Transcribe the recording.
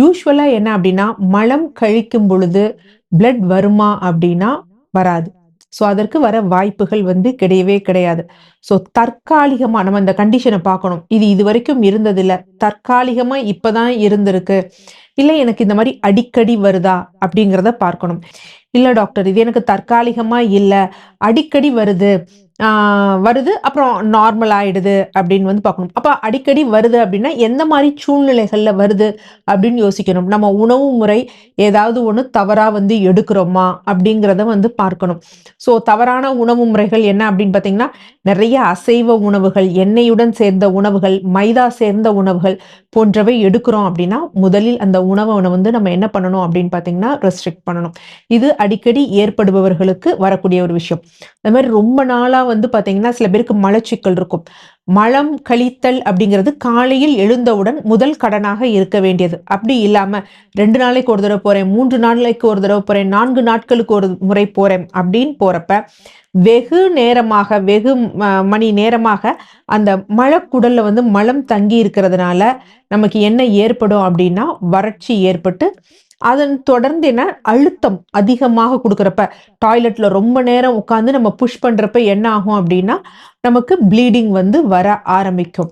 யூஸ்வலாக என்ன அப்படின்னா மலம் கழிக்கும் பொழுது பிளட் வருமா அப்படின்னா வராது. ஸோ அதற்கு வர வாய்ப்புகள் வந்து கிடையவே கிடையாது. ஸோ தற்காலிகமாக நம்ம இந்த கண்டிஷனை பார்க்கணும். இது இது வரைக்கும் இருந்ததில்லை. தற்காலிகமாக இப்போ தான் இருந்திருக்கு. இல்லை எனக்கு இந்த மாதிரி அடிக்கடி வருதா அப்படிங்கிறத பார்க்கணும். இல்லை டாக்டர் இது எனக்கு தற்காலிகமாக இல்லை. அடிக்கடி வருது. வருது. அப்புறம் நார்மல் ஆகிடுது அப்படின்னு வந்து பார்க்கணும். அப்போ அடிக்கடி வருது அப்படின்னா எந்த மாதிரி சூழ்நிலைகளில் வருது அப்படின்னு யோசிக்கணும். நம்ம உணவு முறை ஏதாவது ஒன்று தவறாக வந்து எடுக்கிறோமா அப்படிங்கிறத வந்து பார்க்கணும். ஸோ தவறான உணவு முறைகள் என்ன அப்படின்னு பார்த்தீங்கன்னா நிறைய அசைவ உணவுகள் எண்ணெயுடன் சேர்ந்த உணவுகள் மைதா சேர்ந்த உணவுகள் போன்றவை எடுக்கிறோம் அப்படின்னா முதலில் அந்த உணவை வந்து நம்ம என்ன பண்ணணும் அப்படின்னு பார்த்தீங்கன்னா ரெஸ்ட்ரிக்ட் பண்ணணும். இது அடிக்கடி ஏற்படுபவர்களுக்கு வரக்கூடிய ஒரு விஷயம். அது மாதிரி ரொம்ப நாளாக வந்து பார்த்தீங்கன்னா சில பேருக்கு மலச்சிக்கல் இருக்கும். மலம் கழித்தல் அப்படிங்கிறது காலையில் எழுந்தவுடன் முதல் கடனாக இருக்க வேண்டியது. அப்படி இல்லாமல் ரெண்டு நாளைக்கு ஒரு தடவை போகிறேன் மூன்று நாளைக்கு ஒரு தடவை போகிறேன் நான்கு நாட்களுக்கு ஒரு முறை போகிறேன் அப்படின்னு போகிறப்ப வெகு நேரமாக வெகு மணி நேரமாக அந்த மழக்குடலில் வந்து மலம் தங்கி இருக்கிறதுனால நமக்கு என்ன ஏற்படும் அப்படின்னா வறட்சி ஏற்பட்டு அதன் தொடர்ந்து என்ன? அழுத்தம் அதிகமாக கொடுக்குறப்ப டாய்லெட்ல ரொம்ப நேரம் உட்காந்து நம்ம புஷ் பண்றப்ப என்ன ஆகும் அப்படின்னா நமக்கு ப்ளீடிங் வந்து வர ஆரம்பிக்கும்.